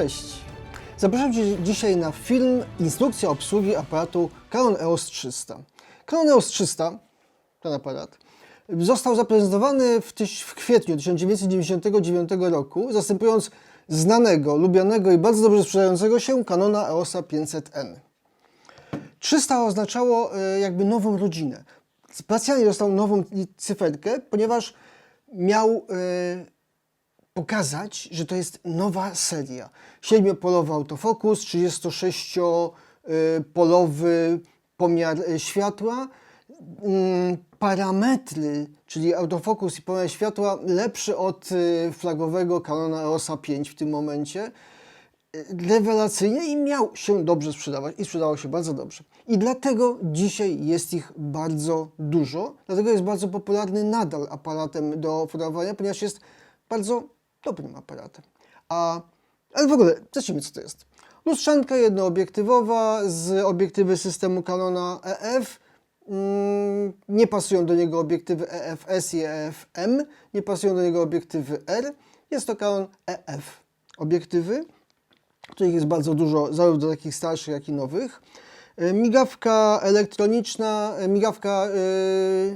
Cześć! Zapraszam Cię dzisiaj na film Instrukcja obsługi aparatu Canon EOS 300. Canon EOS 300, ten aparat, został zaprezentowany w, w kwietniu 1999 roku, zastępując znanego, lubianego i bardzo dobrze sprzedającego się Canona EOS 500N. 300 oznaczało e, jakby nową rodzinę. Specjalnie dostał nową cyferkę, ponieważ miał e, pokazać, że to jest nowa seria. Siedmiopolowy autofokus, 36-polowy pomiar e, światła, mm, parametry, czyli autofokus i pomiar światła lepszy od e, flagowego Canona EOS 5 w tym momencie rewelacyjnie i miał się dobrze sprzedawać i sprzedawał się bardzo dobrze. I dlatego dzisiaj jest ich bardzo dużo, dlatego jest bardzo popularny nadal aparatem do fotografowania, ponieważ jest bardzo dobrym aparatem. A, ale w ogóle, zacznijmy co to jest. Lustrzanka jednoobiektywowa z obiektywy systemu Canona EF. Mm, Nie pasują do niego obiektywy EFS i EFM, nie pasują do niego obiektywy R. Jest to Canon EF obiektywy których jest bardzo dużo, zarówno takich starszych, jak i nowych. E, Migawka elektroniczna, e, migawka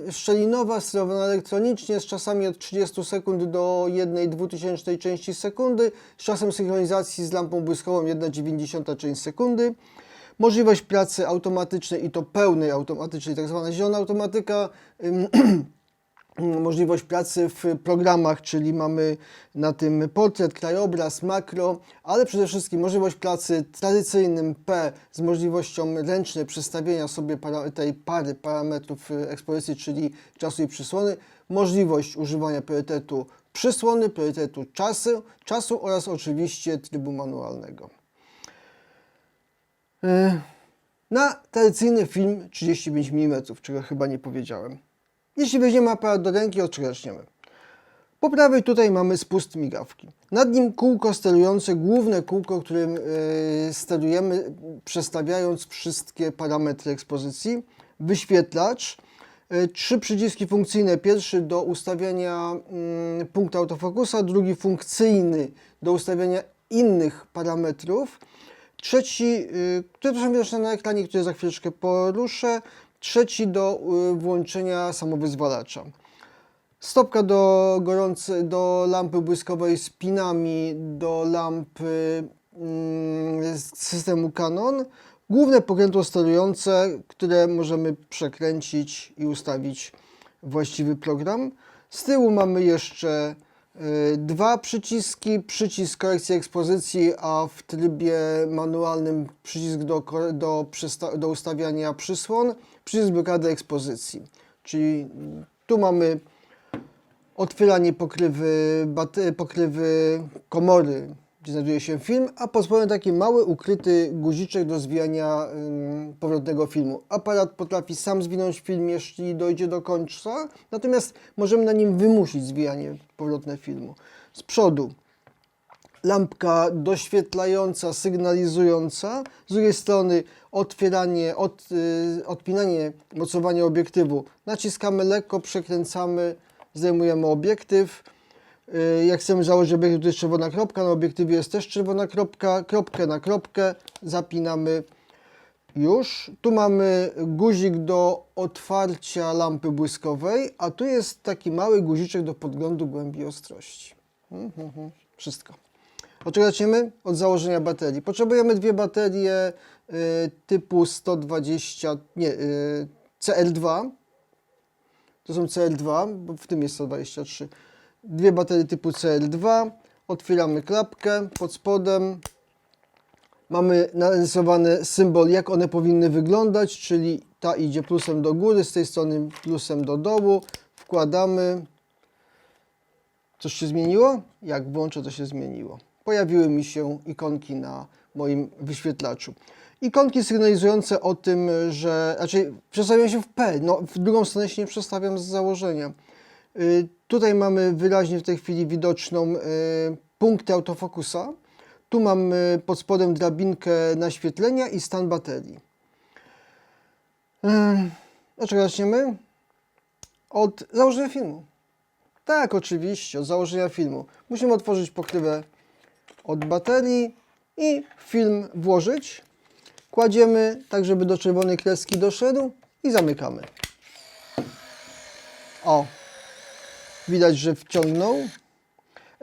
e, szczelinowa, sterowana elektronicznie, z czasami od 30 sekund do 1,002 części sekundy, z czasem synchronizacji z lampą błyskową 1,90 część sekundy. Możliwość pracy automatycznej i to pełnej automatycznej, tak zwana zielona automatyka. Ym, możliwość pracy w programach, czyli mamy na tym portret, krajobraz, makro, ale przede wszystkim możliwość pracy tradycyjnym P z możliwością ręcznej przestawienia sobie para, tej pary parametrów y, ekspozycji, czyli czasu i przysłony, możliwość używania priorytetu przysłony, priorytetu czasu, czasu oraz oczywiście trybu manualnego. Y, Na tradycyjny film 35 mm, czego chyba nie powiedziałem. Jeśli weźmiemy aparat do ręki, od czego zaczniemy? Po prawej tutaj mamy spust migawki. Nad nim kółko sterujące, główne kółko, którym yy, sterujemy, przestawiając wszystkie parametry ekspozycji. Wyświetlacz. Yy, trzy przyciski funkcyjne. Pierwszy do ustawiania yy, punktu autofokusa, drugi funkcyjny do ustawiania innych parametrów. Trzeci, yy, który są widoczne na ekranie, który za chwileczkę poruszę. Trzeci do y, włączenia samowyzwalacza. Stopka do, gorący, do lampy błyskowej z pinami, do lampy mm, z systemu Canon. Główne pokrętło sterujące, które możemy przekręcić i ustawić właściwy program. Z tyłu mamy jeszcze dwa przyciski, przycisk korekcji ekspozycji, a w trybie manualnym przycisk do, do, do ustawiania przysłon, przycisk blokady ekspozycji. Czyli tu mamy otwieranie pokrywy, pokrywy komory, gdzie znajduje się film, a pod spodem taki mały ukryty guziczek do zwijania powrotnego filmu. Aparat potrafi sam zwinąć film, jeśli dojdzie do końca, natomiast możemy na nim wymusić zwijanie powrotne filmu. Z przodu lampka doświetlająca, sygnalizująca, z drugiej strony otwieranie, od, y, odpinanie, mocowanie obiektywu. Naciskamy lekko, przekręcamy, zdejmujemy obiektyw. Y, Jak chcemy założyć obiektyw, to jest czerwona kropka, na obiektywie jest też czerwona kropka, kropkę na kropkę, zapinamy już. Tu mamy guzik do otwarcia lampy błyskowej, a tu jest taki mały guziczek do podglądu głębi ostrości. Mhm, mhm. Wszystko. Od czego zaczniemy? Od założenia baterii. Potrzebujemy dwie baterie y, typu 120, nie, y, CL2. To są CL2, bo w tym jest 123. Dwie baterie typu CL2. Otwieramy klapkę pod spodem. Mamy narysowany symbol, jak one powinny wyglądać, czyli ta idzie plusem do góry, z tej strony plusem do dołu. Wkładamy. Coś się zmieniło? Jak włączę, to się zmieniło. Pojawiły mi się ikonki na moim wyświetlaczu. Ikonki sygnalizujące o tym, że. Znaczy, przestawiam się w P. No, w drugą stronę się nie przestawiam z założenia. Y, tutaj mamy wyraźnie w tej chwili widoczną y, punkty autofokusa. Tu mamy pod spodem drabinkę naświetlenia i stan baterii. Od czego zaczniemy? Od założenia filmu. Tak, oczywiście, od założenia filmu. Musimy otworzyć pokrywę od baterii, i film włożyć. Kładziemy tak, żeby do czerwonej kreski doszedł i zamykamy. O, widać, że wciągnął.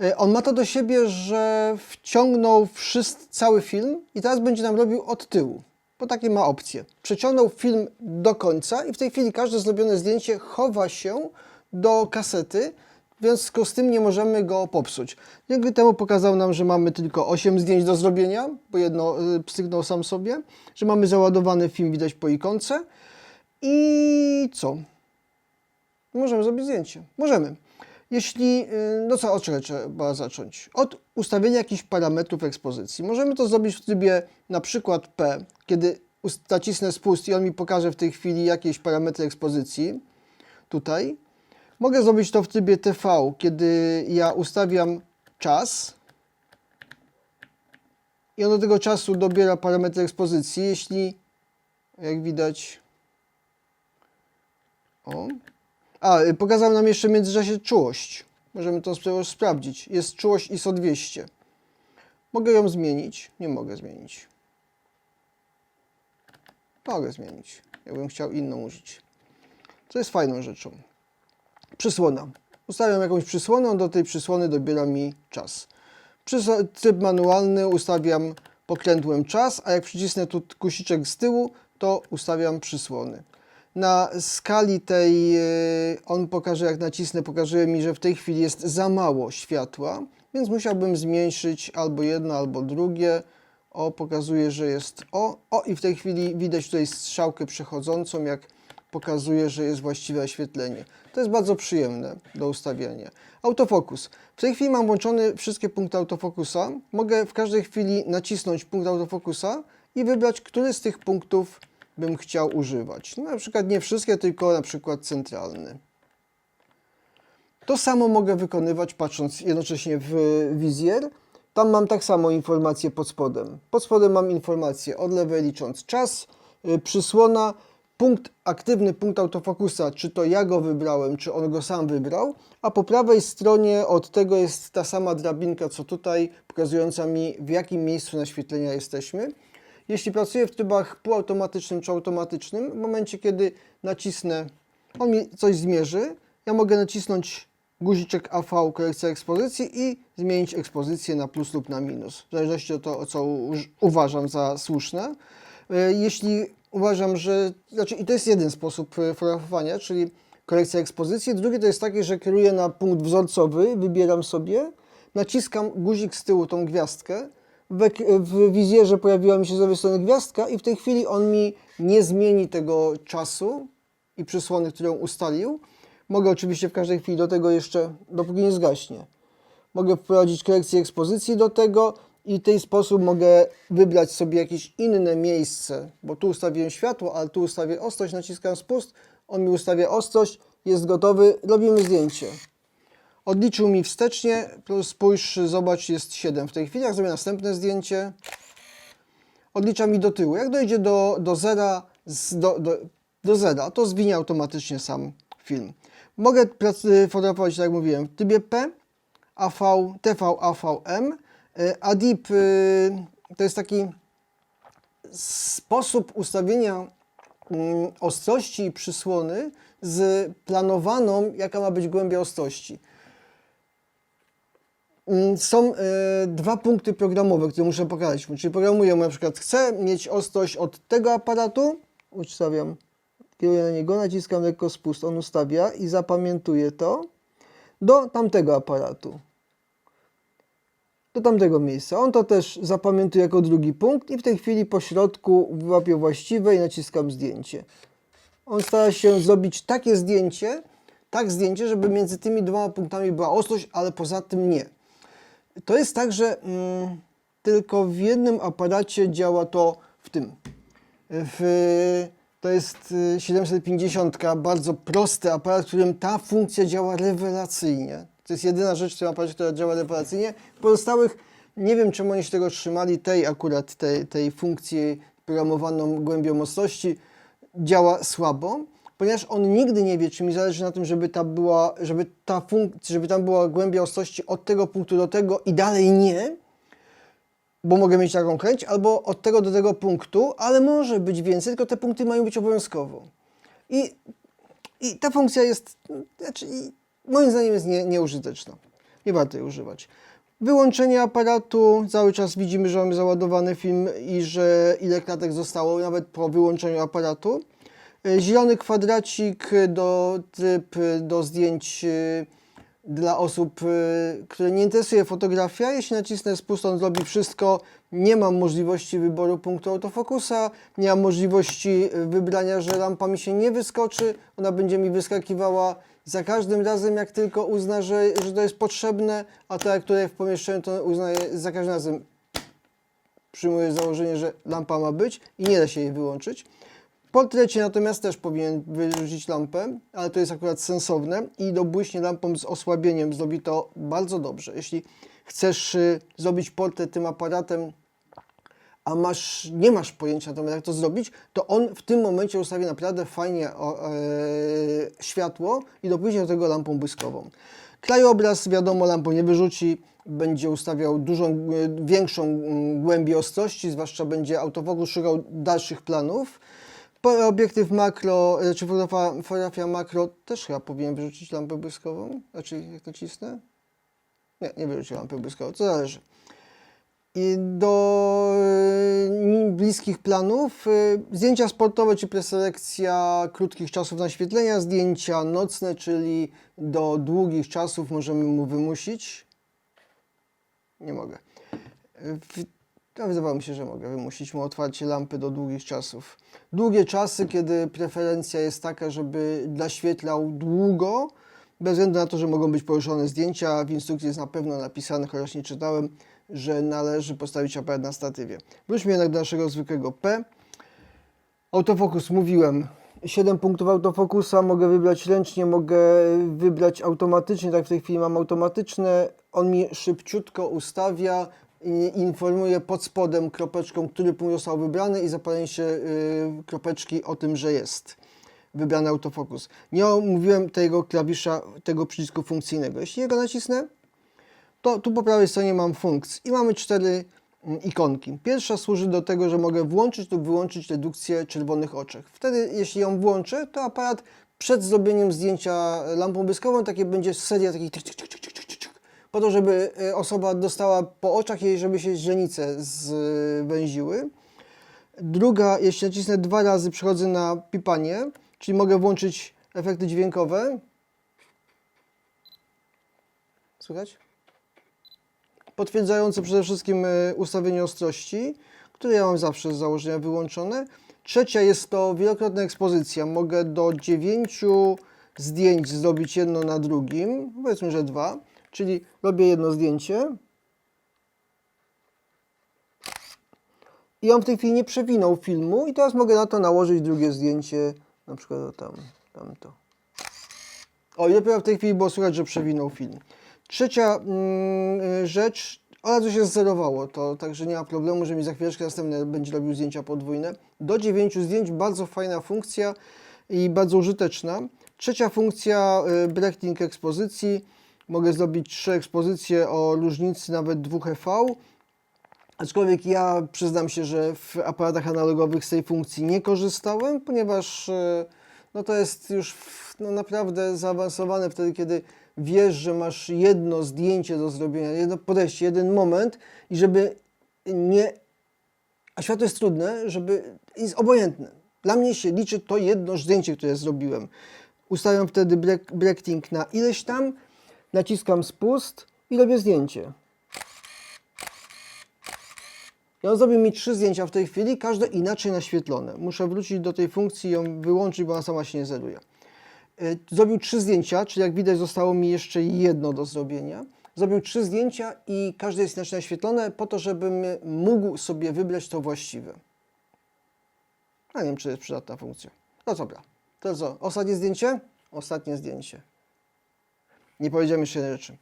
E, On ma to do siebie, że wciągnął wszyscy, cały film i teraz będzie nam robił od tyłu, bo takie ma opcje. Przeciągnął film do końca i w tej chwili każde zrobione zdjęcie chowa się do kasety, w związku z tym nie możemy go popsuć. Dzięki temu pokazał nam, że mamy tylko 8 zdjęć do zrobienia, bo jedno y, pstryknął sam sobie, że mamy załadowany film, widać po ikonce i co? Możemy zrobić zdjęcie. Możemy. Jeśli, y, no co, od czego trzeba zacząć? Od ustawienia jakichś parametrów ekspozycji. Możemy to zrobić w trybie na przykład P, kiedy nacisnę spust i on mi pokaże w tej chwili jakieś parametry ekspozycji. Tutaj. Mogę zrobić to w trybie TV, kiedy ja ustawiam czas i on do tego czasu dobiera parametry ekspozycji. Jeśli, jak widać, o, a, y, pokazał nam jeszcze w międzyczasie czułość. Możemy to spra- sprawdzić. Jest czułość ISO 200. Mogę ją zmienić? Nie mogę zmienić. Mogę zmienić. Jakbym chciał inną użyć. Co jest fajną rzeczą. Przysłona. Ustawiam jakąś przysłonę, on do tej przysłony dobiera mi czas. Tryb manualny ustawiam pokrętłem czas, a jak przycisnę tu guziczek z tyłu, to ustawiam przysłony. Na skali tej, e, on pokaże, jak nacisnę, pokazuje mi, że w tej chwili jest za mało światła, więc musiałbym zmniejszyć albo jedno, albo drugie. O, pokazuje, że jest o, o i w tej chwili widać tutaj strzałkę przechodzącą, jak pokazuje, że jest właściwe oświetlenie. To jest bardzo przyjemne do ustawiania. Autofokus. W tej chwili mam włączone wszystkie punkty autofokusa. Mogę w każdej chwili nacisnąć punkt autofokusa i wybrać, który z tych punktów bym chciał używać. No, na przykład nie wszystkie, tylko na przykład centralny. To samo mogę wykonywać patrząc jednocześnie w wizjer. Tam mam tak samo informacje pod spodem. Pod spodem mam informację od lewej licząc czas, y, przysłona, punkt, aktywny punkt autofokusa, czy to ja go wybrałem, czy on go sam wybrał, a po prawej stronie od tego jest ta sama drabinka, co tutaj, pokazująca mi w jakim miejscu naświetlenia jesteśmy. Jeśli pracuję w trybach półautomatycznym czy automatycznym, w momencie kiedy nacisnę, on mi coś zmierzy, ja mogę nacisnąć guziczek AV korekcja ekspozycji i zmienić ekspozycję na plus lub na minus, w zależności od tego, co uważam za słuszne. E, Jeśli uważam, że, znaczy i to jest jeden sposób e, fotografowania, czyli korekcja ekspozycji. Drugi to jest taki, że kieruję na punkt wzorcowy, wybieram sobie, naciskam guzik z tyłu, tą gwiazdkę, w wizjerze pojawiła mi się z lewej strony gwiazdka i w tej chwili on mi nie zmieni tego czasu i przysłony, którą ustalił. Mogę oczywiście w każdej chwili do tego jeszcze, dopóki nie zgaśnie. Mogę wprowadzić korekcję ekspozycji do tego i w ten sposób mogę wybrać sobie jakieś inne miejsce, bo tu ustawiłem światło, ale tu ustawię ostrość, naciskam spust, on mi ustawia ostrość, jest gotowy, robimy zdjęcie. Odliczył mi wstecznie, spójrz, zobacz, jest 7 w tej chwili. Jak zrobię następne zdjęcie, odlicza mi do tyłu. Jak dojdzie do, do zera, z, do, do, do zera, to zwinie automatycznie sam film. Mogę fotografować, tak jak mówiłem, w trybie P, AV, TV, AVM. Y, ADIP y, to jest taki sposób ustawienia mm, ostrości i przysłony z planowaną, jaka ma być głębia ostrości. Mm, Są e, dwa punkty programowe, które muszę pokazać. Czyli programuję na przykład, chcę mieć ostrość od tego aparatu, ustawiam, kieruję na niego, naciskam lekko spust, on ustawia i zapamiętuję to do tamtego aparatu. Do tamtego miejsca. On to też zapamiętuje jako drugi punkt i w tej chwili po środku wyłapię właściwe i naciskam zdjęcie. On stara się zrobić takie zdjęcie, tak zdjęcie, żeby między tymi dwoma punktami była ostrość, ale poza tym nie. To jest tak, że mm, tylko w jednym aparacie działa to w tym. W, to jest y, 750, bardzo prosty aparat, w którym ta funkcja działa rewelacyjnie. To jest jedyna rzecz w tym aparacie, która działa rewelacyjnie. Pozostałych nie wiem, czemu oni się tego trzymali, tej akurat tej, tej funkcji programowaną głębią ostrości działa słabo, ponieważ on nigdy nie wie, czy mi zależy na tym, żeby ta była, żeby ta funkcja, żeby tam była głębia ostrości od tego punktu do tego i dalej nie, bo mogę mieć taką chęć, albo od tego do tego punktu, ale może być więcej, tylko te punkty mają być obowiązkowo. I, i ta funkcja jest, znaczy, moim zdaniem jest nie, nieużyteczna. Nie warto jej używać. Wyłączenie aparatu, cały czas widzimy, że mamy załadowany film i że ile klatek zostało nawet po wyłączeniu aparatu. E, Zielony kwadracik do tryb do zdjęć e, dla osób, e, które nie interesuje fotografia. Jeśli nacisnę spust, on zrobi wszystko. Nie mam możliwości wyboru punktu autofokusa, nie mam możliwości wybrania, że lampa mi się nie wyskoczy. Ona będzie mi wyskakiwała za każdym razem, jak tylko uzna, że, że to jest potrzebne, a ta, która w pomieszczeniu, to uznaje za każdym razem przyjmuję założenie, że lampa ma być i nie da się jej wyłączyć. Portrecie natomiast też powinien wyrzucić lampę, ale to jest akurat sensowne i dobłyśnie lampą z osłabieniem zrobi to bardzo dobrze. Jeśli chcesz y, zrobić portret tym aparatem, a masz, nie masz pojęcia na temat, jak to zrobić, to on w tym momencie ustawi naprawdę fajnie o, e, światło i dopłyśnie do tego lampą błyskową. Krajobraz, wiadomo, lampą nie wyrzuci, będzie ustawiał dużą, e, większą mm, głębię ostrości, zwłaszcza będzie autofokus szukał dalszych planów. Obiektyw makro, e, czy fotografia makro też chyba powinien wyrzucić lampę błyskową. Znaczy, jak nacisnę? Nie, nie wyrzuci lampy błyskowej, to zależy. I do y, bliskich planów y, zdjęcia sportowe, czy preselekcja krótkich czasów naświetlenia, zdjęcia nocne, czyli do długich czasów możemy mu wymusić. Nie mogę. W, to wydawało mi się, że mogę wymusić mu otwarcie lampy do długich czasów. Długie czasy, kiedy preferencja jest taka, żeby naświetlał długo, bez względu na to, że mogą być poruszone zdjęcia, w instrukcji jest na pewno napisane, chociaż nie czytałem, że należy postawić aparat na statywie. Wróćmy jednak do naszego zwykłego P. Autofokus mówiłem. 7 punktów autofokusa mogę wybrać ręcznie, mogę wybrać automatycznie, tak w tej chwili mam automatyczne. On mi szybciutko ustawia informuje pod spodem kropeczką, który punkt został wybrany i zapalenie się y, kropeczki o tym, że jest wybrany autofokus. Nie omówiłem tego klawisza, tego przycisku funkcyjnego. Jeśli go nacisnę, to tu po prawej stronie mam funkcję i mamy cztery mm, ikonki. Pierwsza służy do tego, że mogę włączyć lub wyłączyć redukcję czerwonych oczek. Wtedy, jeśli ją włączę, to aparat przed zrobieniem zdjęcia lampą błyskową, takie będzie seria takich po to, żeby e, osoba dostała po oczach jej, żeby się źrenice zwęziły. Druga, jeśli nacisnę dwa razy, przechodzę na pipanie, czyli mogę włączyć efekty dźwiękowe. Słychać? potwierdzające przede wszystkim e, ustawienie ostrości, które ja mam zawsze z założenia wyłączone. Trzecia jest to wielokrotna ekspozycja. Mogę do 9 zdjęć zrobić jedno na drugim, powiedzmy, że dwa, czyli robię jedno zdjęcie i on w tej chwili nie przewinął filmu i teraz mogę na to nałożyć drugie zdjęcie, na przykład tam, tamto. O, i dopiero w tej chwili było słychać, że przewinął film. Trzecia mm, rzecz, od razu się zerowało to, także nie ma problemu, że mi za chwileczkę następne będzie robił zdjęcia podwójne. Do 9 zdjęć, bardzo fajna funkcja i bardzo użyteczna. Trzecia funkcja, y, breaking ekspozycji. Mogę zrobić trzy ekspozycje o różnicy nawet 2 EV. Aczkolwiek ja przyznam się, że w aparatach analogowych z tej funkcji nie korzystałem, ponieważ e, no to jest już no naprawdę zaawansowane wtedy, kiedy wiesz, że masz jedno zdjęcie do zrobienia, jedno podejście, jeden moment i żeby nie... A światło jest trudne, żeby... jest obojętne. Dla mnie się liczy to jedno zdjęcie, które zrobiłem. Ustawiam wtedy breaking na ileś tam, naciskam spust i robię zdjęcie. I on zrobił mi trzy zdjęcia w tej chwili, każde inaczej naświetlone. Muszę wrócić do tej funkcji i ją wyłączyć, bo ona sama się nie zeruje. Y, Zrobił trzy zdjęcia, czyli jak widać zostało mi jeszcze jedno do zrobienia. Zrobił trzy zdjęcia i każde jest inaczej naświetlone po to, żebym mógł sobie wybrać to właściwe. A nie wiem, czy jest przydatna funkcja. No dobra, to co? Ostatnie zdjęcie? Ostatnie zdjęcie. Nie powiedziałem jeszcze jednej rzeczy.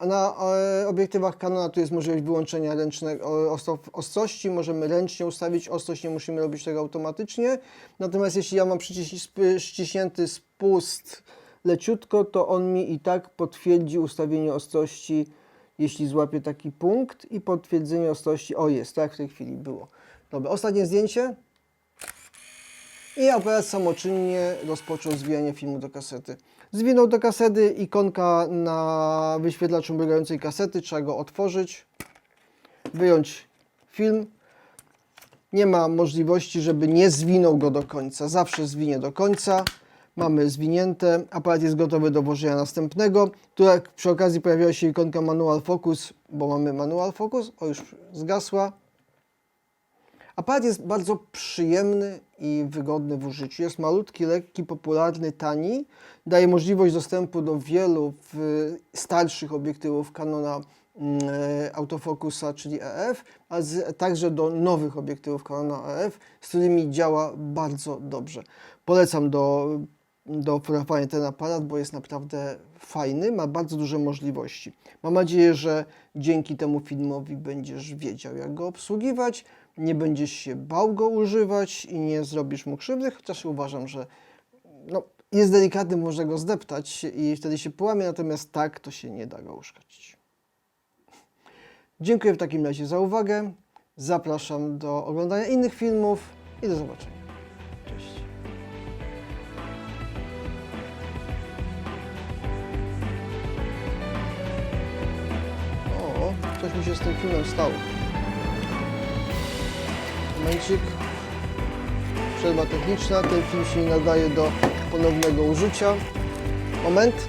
Na e, obiektywach Canona tu jest możliwość wyłączenia ręcznego ostro, ostrości. Możemy ręcznie ustawić ostrość, nie musimy robić tego automatycznie. Natomiast jeśli ja mam przyciś, sp- ściśnięty spust leciutko, to on mi i tak potwierdzi ustawienie ostrości jeśli złapie taki punkt i potwierdzenie ostrości. O, jest, tak w tej chwili było. Dobra, ostatnie zdjęcie. I aparat samoczynnie rozpoczął zwijanie filmu do kasety. Zwinął do kasety, ikonka na wyświetlaczu mrugającej kasety, trzeba go otworzyć, wyjąć film. Nie ma możliwości, żeby nie zwinął go do końca. Zawsze zwinie do końca. Mamy zwinięte, aparat jest gotowy do włożenia następnego. Tu jak przy okazji pojawiła się ikonka Manual Focus, bo mamy Manual Focus, o już zgasła. Aparat jest bardzo przyjemny i wygodny w użyciu. Jest malutki, lekki, popularny, tani. Daje możliwość dostępu do wielu starszych obiektywów Canona mm, e, autofokusa, czyli EF, a z, także do nowych obiektywów Canona EF, z którymi działa bardzo dobrze. Polecam do, do fotografowania ten aparat, bo jest naprawdę fajny, ma bardzo duże możliwości. Mam nadzieję, że dzięki temu filmowi będziesz wiedział, jak go obsługiwać, nie będziesz się bał go używać i nie zrobisz mu krzywdy, chociaż uważam, że no, jest delikatny, można go zdeptać i wtedy się połamie, natomiast tak to się nie da go uszkodzić. Dziękuję w takim razie za uwagę. Zapraszam do oglądania innych filmów i do zobaczenia. Cześć. O, coś mi się z tym filmem stało. Momencik. Przerwa techniczna. Ten film się nie nadaje do ponownego użycia. Moment.